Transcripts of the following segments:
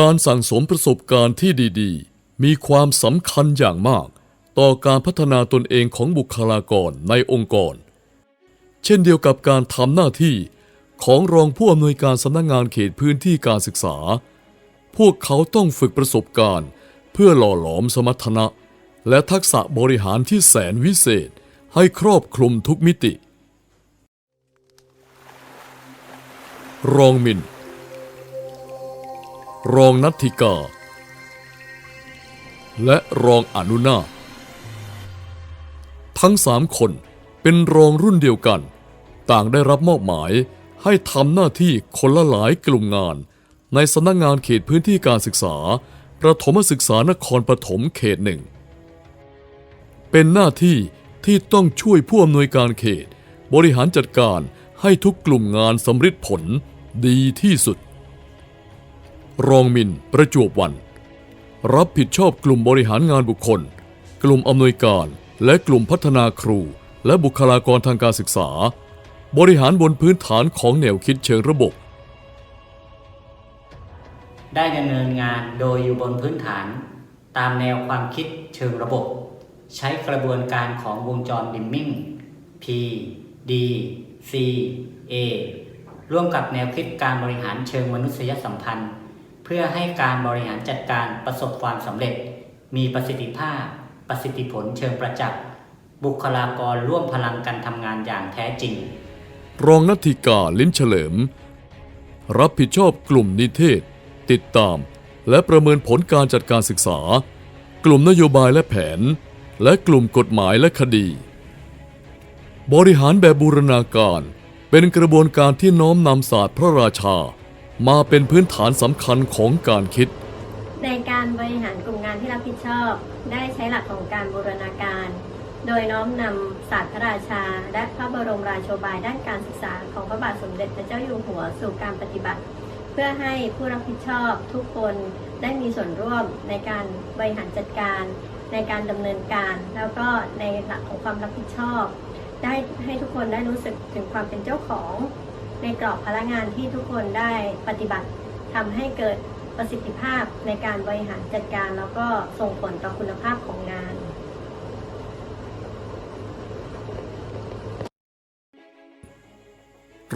การสั่งสมประสบการณ์ที่ดีๆ มีความสำคัญอย่างมาก ต่อการพัฒนาตนเองของบุคลากรในองค์กร เช่นเดียวกับการทำหน้าที่ของรองผู้อำนวยการสำนักงงานเขตพื้นที่การศึกษา พวกเขาต้องฝึกประสบการณ์ เพื่อหล่อหลอมสมรรถนะ และทักษะบริหารที่แสนวิเศษให้ครอบคลุมทุกมิติ รองมิน รองนัทธิกา และรองอนุนาทั้งสามคนเป็นรองรุ่นเดียวกัน ต่างได้รับมอบหมายให้ทำหน้าที่คนละหลายกลุ่มงาน ในสำนักงงานเขตพื้นที่การศึกษา ประถมศึกษานครปฐมเขตหนึ่ง เป็นหน้าที่ที่ต้องช่วยผู้อำนวยการเขต บริหารจัดการให้ทุกกลุ่มงานสำเร็จผลดีที่สุด รองมิน ประจวบวัน รับผิดชอบกลุ่มบริหารงานบุคคล กลุ่มอำนวยการ และกลุ่มพัฒนาครู และบุคลากรทางการศึกษา บริหารบนพื้นฐานของแนวคิดเชิงระบบ ได้ดำเนินงานโดยอยู่บนพื้นฐาน ตามแนวความคิดเชิงระบบ ใช้กระบวนการของวงจรดิมมิ่ง P D C A ร่วมกับแนวคิดการบริหารเชิงมนุษยสัมพันธ์ พื่อให้การบริหารจัดการประสบความสำเร็จ มีประสิทธิภาพ ประสิทธิผลเชิงประจักษ์บุคลากรร่วมพลังกันทำงานอย่างแท้จริง รองนัทธิกาลิ้มเฉลิม รับผิดชอบกลุ่มนิเทศ ติดตาม และประเมินผลการจัดการศึกษา กลุ่มนโยบายและแผน และกลุ่มกฎหมายและคดี บริหารแบบบูรณาการเป็นกระบวนการที่น้อมนำศาสตร์พระราชา มาเป็นพื้นฐานสำคัญของการคิด ในการบริหารกลุ่มงานที่รับผิดชอบ ได้ใช้หลักของการบูรณาการ โดยน้อมนำศาสตร์พระราชา และพระบรมราโชบายด้านการศึกษาของพระบาทสมเด็จพระเจ้าอยู่หัวสู่การปฏิบัติ เพื่อให้ผู้รับผิดชอบทุกคนได้มีส่วนร่วมในการบริหารจัดการ ในการดำเนินการ แล้วก็ในหลักของความรับผิดชอบ ได้ให้ทุกคนได้รู้สึกถึงความเป็นเจ้าของ ในกรอบพลังงานที่ทุกคนได้ปฏิบัติทำให้เกิดประสิทธิภาพในการบริหารจัดการ แล้วก็ส่งผลต่อคุณภาพของงาน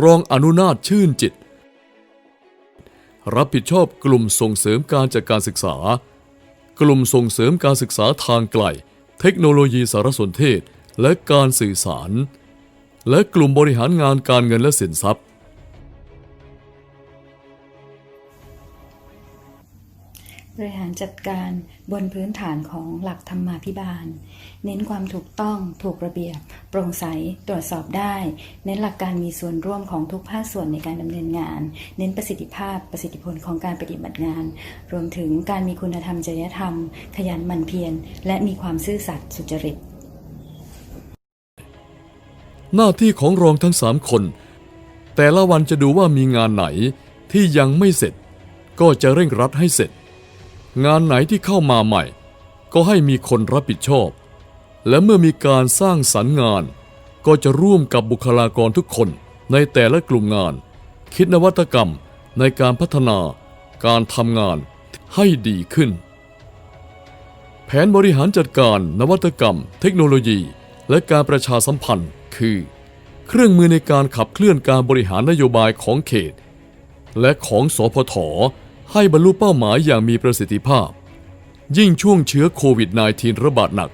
รองอนุนาถชื่นจิต รับผิดชอบกลุ่มส่งเสริมการจัดการศึกษา กลุ่มส่งเสริมการศึกษาทางไกล เทคโนโลยีสารสนเทศ และการสื่อสาร และกลุ่มบริหารงานการเงินและสินทรัพย์ บริหารจัดการบนพื้นฐานของหลักธรรมาภิบาล เน้นความถูกต้องถูกระเบียบ โปร่งใสตรวจสอบได้ เน้นหลักการมีส่วนร่วมของทุกภาคส่วนในการดำเนินงาน เน้นประสิทธิภาพประสิทธิผลของการปฏิบัติงาน รวมถึงการมีคุณธรรมจริยธรรม ขยันหมั่นเพียรและมีความซื่อสัตย์สุจริต หน้าที่ของรองทั้งสามคน แต่ละวันจะดูว่ามีงานไหนที่ยังไม่เสร็จ ก็จะเร่งรัดให้เสร็จ งานไหนที่เข้ามาใหม่ ก็ให้มีคนรับผิดชอบ และเมื่อมีการสร้างสรรค์งาน ก็จะร่วมกับบุคลากรทุกคนในแต่ละกลุ่มงาน คิดนวัตกรรมในการพัฒนาการทำงานให้ดีขึ้น แผนบริหารจัดการนวัตกรรม เทคโนโลยี และการประชาสัมพันธ์ คือ เครื่องมือในการขับเคลื่อนการบริหารนโยบายของเขต และของสพท ให้บรรลุเป้าหมายอย่างมีประสิทธิภาพ ยิ่งช่วงเชื้อโควิด -19 ระบาดหนัก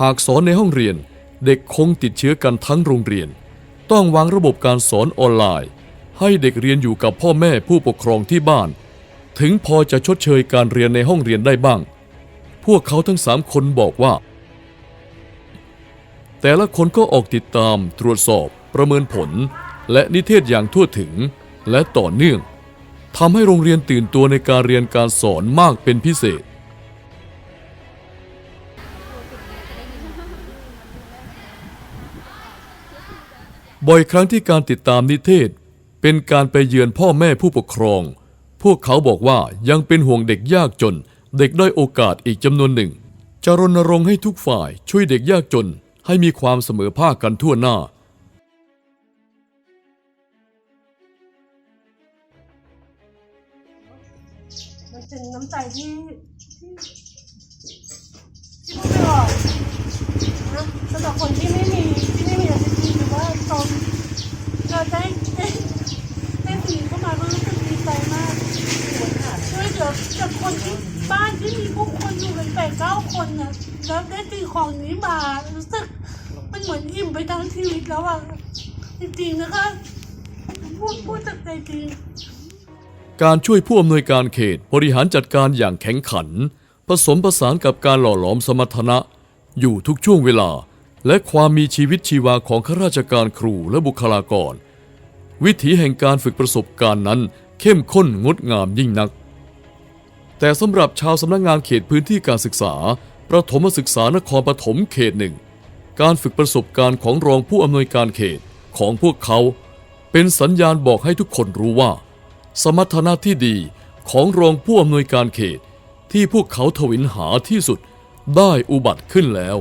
หากสอนในห้องเรียนเด็กคงติดเชื้อกันทั้งโรงเรียน ต้องวางระบบการสอนออนไลน์ ให้เด็กเรียนอยู่กับพ่อแม่ผู้ปกครองที่บ้าน ถึงพอจะชดเชยการเรียนในห้องเรียนได้บ้าง พวกเขาทั้งสามคนบอกว่า แต่ละคนก็ออกติดตามตรวจสอบประเมินผล และนิเทศอย่างทั่วถึงและต่อเนื่อง ทำให้โรงเรียนตื่นตัวในการเรียนการสอนมากเป็นพิเศษ บ่อยครั้งที่การติดตามนิเทศ เป็นการไปเยือนพ่อแม่ผู้ปกครอง พวกเขาบอกว่ายังเป็นห่วงเด็กยากจน เด็กด้อยโอกาสอีกจำนวนหนึ่ง จะรณรงค์ให้ทุกฝ่ายช่วยเด็กยากจนให้มีความเสมอภาคกันทั่วหน้า เป็นน้ำใจที่ที่ที่พูดไม่ออกนะสำหรับคนที่ไม่มีที่ไม่มีอาชีพหรือว่าตอนเราได้ได้ได้สีเข้ามาก็รู้สึกดีใจมากช่วยเหลือจากคนที่บ้านที่มีผู้คนอยู่กันแปดเก้าคนน่ะแล้วได้สิ่งของนี้มารู้สึกมันเหมือนอิ่มไปทั้งชีวิตแล้วอะจริงๆนะคะพูดพูดจากใจจริง การช่วยผู้อำนวยการเขตบริหารจัดการอย่างแข็งขัน ผสมผสานกับการหล่อหลอมสมรรถนะ อยู่ทุกช่วงเวลา และความมีชีวิตชีวาของข้าราชการครูและบุคลากร วิถีแห่งการฝึกประสบการณ์นั้น เข้มข้นงดงามยิ่งนัก แต่สำหรับชาวสำนักงานเขตพื้นที่การศึกษา ประถมศึกษานครปฐมเขตหนึ่งการฝึกประสบการณ์ของรองผู้อำนวยการเขตของพวกเขา เป็นสัญญาณบอกให้ทุกคนรู้ว่า สมรรถนะที่ดีของรองผู้อำนวยการเขตที่พวกเขาทวินหาที่สุดได้อุบัติขึ้นแล้ว